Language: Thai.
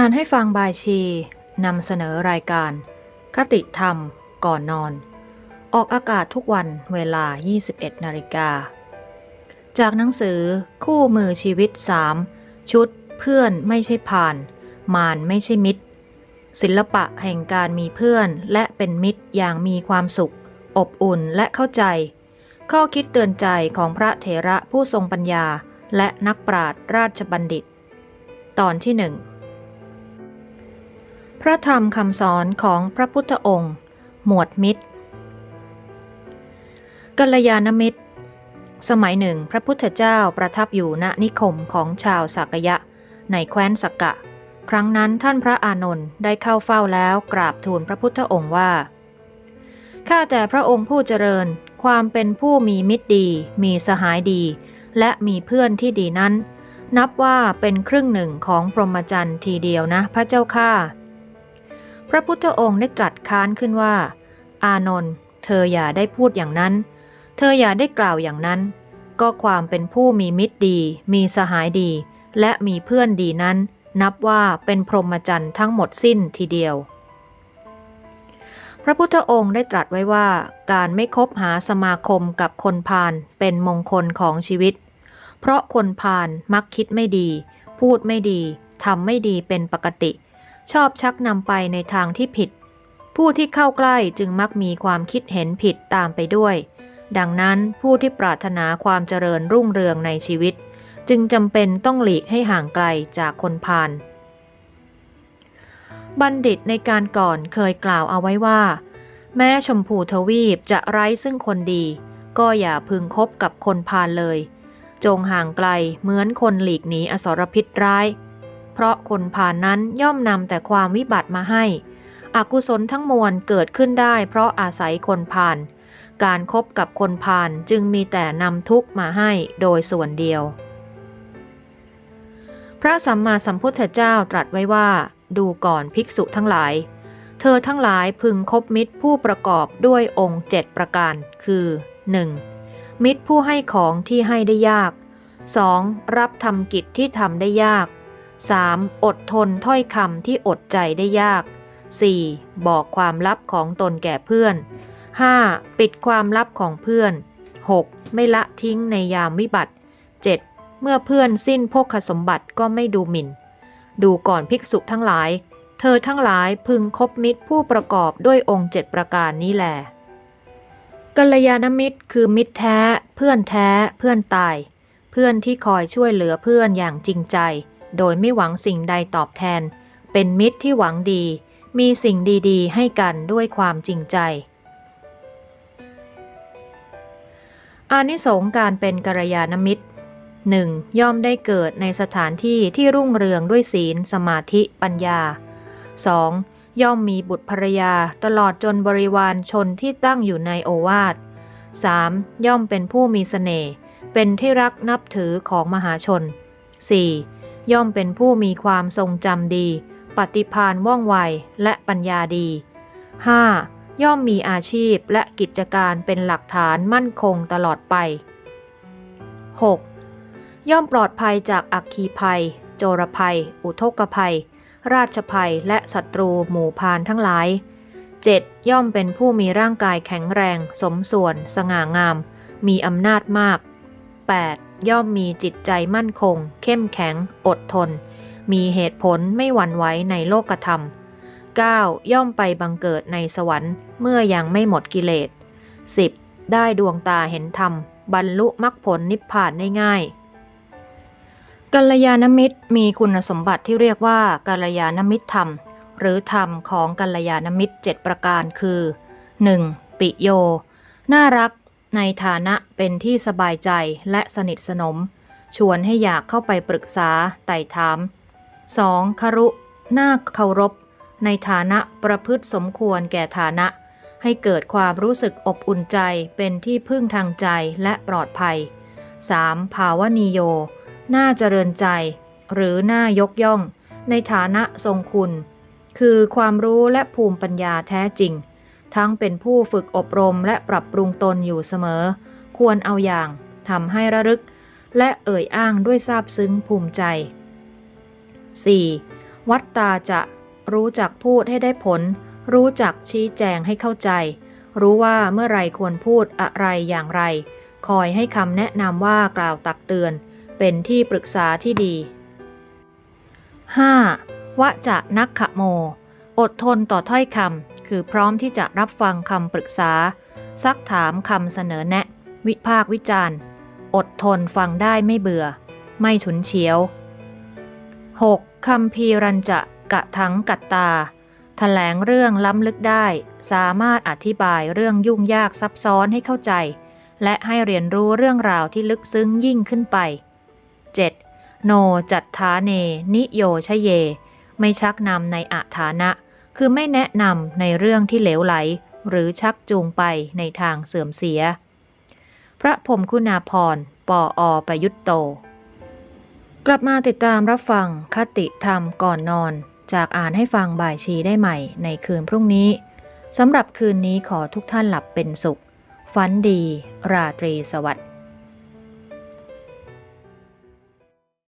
อ่านให้ฟังบายชีนำเสนอรายการ คติธรรม ก่อนนอน ออกอากาศทุกวันเวลา 21 นาฬิกา จากหนังสือคู่มือชีวิต 3 ชุด เพื่อนไม่ใช่ผ่าน มารไม่ใช่มิตร ศิลปะแห่งการมีเพื่อนและเป็นมิตรอย่างมีความสุข อบอุ่นและเข้าใจ ข้อคิดเตือนใจของพระเถระผู้ทรงปัญญาและนักปราชญ์ราชบัณฑิต ตอนที่หนึ่ง พระธรรมคำสอนของพระพุทธองค์ หมวดมิตร กัลยาณมิตร สมัยหนึ่งพระพุทธเจ้าประทับอยู่ณนิคมของชาวสักยะ ในแคว้นสักกะ ครั้งนั้นท่านพระอานนท์ได้เข้าเฝ้าแล้วกราบทูลพระพุทธองค์ว่า ข้าแต่พระองค์ผู้เจริญ ความเป็นผู้มีมิตรดี มีสหายดี และมีเพื่อนที่ดีนั้น นับว่าเป็นครึ่งหนึ่งของพรหมจรรย์ทีเดียวนะพระเจ้าข้า พระพุทธองค์ได้ตรัสค้านขึ้นว่า อานนท์เธออย่าได้พูดอย่างนั้น เธออย่าได้กล่าวอย่างนั้น ก็ความเป็นผู้มีมิตรดี มีสหายดี และมีเพื่อนดีนั้น นับว่าเป็นพรหมจรรย์ทั้งหมดสิ้นทีเดียว พระพุทธองค์ได้ตรัสไว้ว่า การไม่คบหาสมาคมกับคนพาลเป็นมงคลของชีวิต เพราะคนพาลมักคิดไม่ดี พูดไม่ดีทำไม่ดีเป็นปกติ ชอบชักนำไปในทางที่ผิด ผู้ที่เข้าใกล้จึงมักมีความคิดเห็นผิดตามไปด้วย ดังนั้นผู้ที่ปรารถนาความเจริญรุ่งเรืองในชีวิต จึงจำเป็นต้องหลีกให้ห่างไกลจากคนพาลบัณฑิตในการก่อนเคยกล่าวเอาไว้ว่า แม้ชมพูทวีปจะไร้ซึ่งคนดี ก็อย่าพึงคบกับคนพาลเลย จงห่างไกลเหมือนคนหลีกหนีอสรพิษร้าย เพราะคนพานนั้นย่อมนำแต่ความวิบัติมาให้ อกุศลทั้งมวลเกิดขึ้นได้เพราะอาศัยคนพาลการครบกับคนพาลจึงมีแต่นำทุกข์มาให้โดยส่วนเดียว พระสัมมาสัมพุทธเจ้าตรัสไว้ว่า ดูก่อนภิกษุทั้งหลาย เธอทั้งหลายพึงคบมิตรผู้ประกอบด้วยองค์เจ็ดประการ คือ 1. มิตรผู้ให้ของที่ให้ได้ยาก 2. รับทำกิจที่ทำได้ยาก 3. อดทนถ้อยคำที่อดใจได้ยาก 4. บอกความลับของตนแก่เพื่อน 5. ปิดความลับของเพื่อน 6. ไม่ละทิ้งในยามวิบัติ 7. เมื่อเพื่อนสิ้นโภคสมบัติก็ไม่ดูหมิ่น ดูก่อนภิกษุทั้งหลาย เธอทั้งหลายพึงคบมิตรผู้ประกอบด้วยองค์เจ็ดประการนี้แหลกัลยาณมิตรคือมิตรแท้ เพื่อนแท้ เพื่อนตาย เพื่อนที่คอยช่วยเหลือเพื่อนอย่างจริงใจ โดยไม่หวังสิ่งใดตอบแทน เป็นมิตรที่หวังดี มีสิ่งดีๆ ให้กันด้วยความจริงใจ อานิสงส์การเป็นกัลยาณมิตร 1. ย่อมได้เกิดในสถานที่ที่รุ่งเรืองด้วยศีล สมาธิ ปัญญา 2. ย่อมมีบุตรภรรยาตลอดจนบริวารชนที่ตั้งอยู่ในโอวาท 3. ย่อมเป็นผู้มีเสน่ห์ เป็นที่รักนับถือของมหาชน 4. ย่อมเป็นผู้มีความทรงจำดี ปฏิภาณว่องไวและปัญญาดี 5. ย่อมมีอาชีพและกิจการเป็นหลักฐานมั่นคงตลอดไป 6. ย่อมปลอดภัยจากอัคคีภัย โจรภัย อุทกภัย ราชภัยและศัตรูหมู่พานทั้งหลาย 7. ย่อมเป็นผู้มีร่างกายแข็งแรง สมส่วน สง่างาม มีอำนาจมาก 8. ย่อมมีจิตใจมั่นคง เข้มแข็ง อดทน มีเหตุผลไม่หวั่นไหวในโลกธรรม 9. ย่อมไปบังเกิดในสวรรค์ เมื่อยังไม่หมดกิเลส 10. ได้ดวงตาเห็นธรรม บรรลุมรรคผลนิพพานได้ง่ายกัลยาณมิตรมีคุณสมบัติที่เรียกว่ากัลยาณมิตรธรรม หรือธรรมของกัลยาณมิตร 7 ประการคือ 1. ปิโย น่ารัก ในฐานะเป็นที่สบายใจและสนิทสนม ชวนให้อยากเข้าไปปรึกษาไต่ถาม 2. คารุน่าเคารพ ในฐานะประพฤติสมควรแก่ฐานะ ให้เกิดความรู้สึกอบอุ่นใจเป็นที่พึ่งทางใจและปลอดภัย 3. ภาวนีโย น่าเจริญใจ หรือน่ายกย่อง ในฐานะทรงคุณ คือความรู้และภูมิปัญญาแท้จริง ทั้งเป็นผู้ฝึกอบรมและปรับปรุงตนอยู่เสมอ ควรเอาอย่างทำให้ระลึก และเอ่ยอ้างด้วยซาบซึ้งภูมิใจ 4. วัตตาจะรู้จักพูดให้ได้ผล รู้จักชี้แจงให้เข้าใจ รู้ว่าเมื่อไรควรพูดอะไรอย่างไร คอยให้คำแนะนำว่ากล่าวตักเตือน เป็นที่ปรึกษาที่ดี 5. วะจะนักขโม อดทนต่อถ้อยคำ คือพร้อมที่จะรับฟังคำปรึกษา ซักถามคำเสนอแนะ วิพากษ์วิจารณ์ อดทนฟังได้ไม่เบื่อ ไม่ฉุนเฉียว 6. คำพีรัญจะกะทังกัตตาแถลงเรื่องล้ำลึกได้ สามารถอธิบายเรื่องยุ่งยากซับซ้อนให้เข้าใจ และให้เรียนรู้เรื่องราวที่ลึกซึ้งยิ่งขึ้นไป 7. โนจัตฐาเน นิโยชเย ไม่ชักนำในอาฐานะ คือไม่แนะนำในเรื่องที่เหลวไหล หรือชักจูงไปในทางเสื่อมเสีย พระพรมคุณาพรปออประยุตโต กลับมาติดตามรับฟังคติธรรมก่อนนอน จากอ่านให้ฟังบ่ายชีได้ใหม่ในคืนพรุ่งนี้สำหรับคืนนี้ขอทุกท่านหลับเป็นสุข ฝันดี ราตรีสวัสดิ์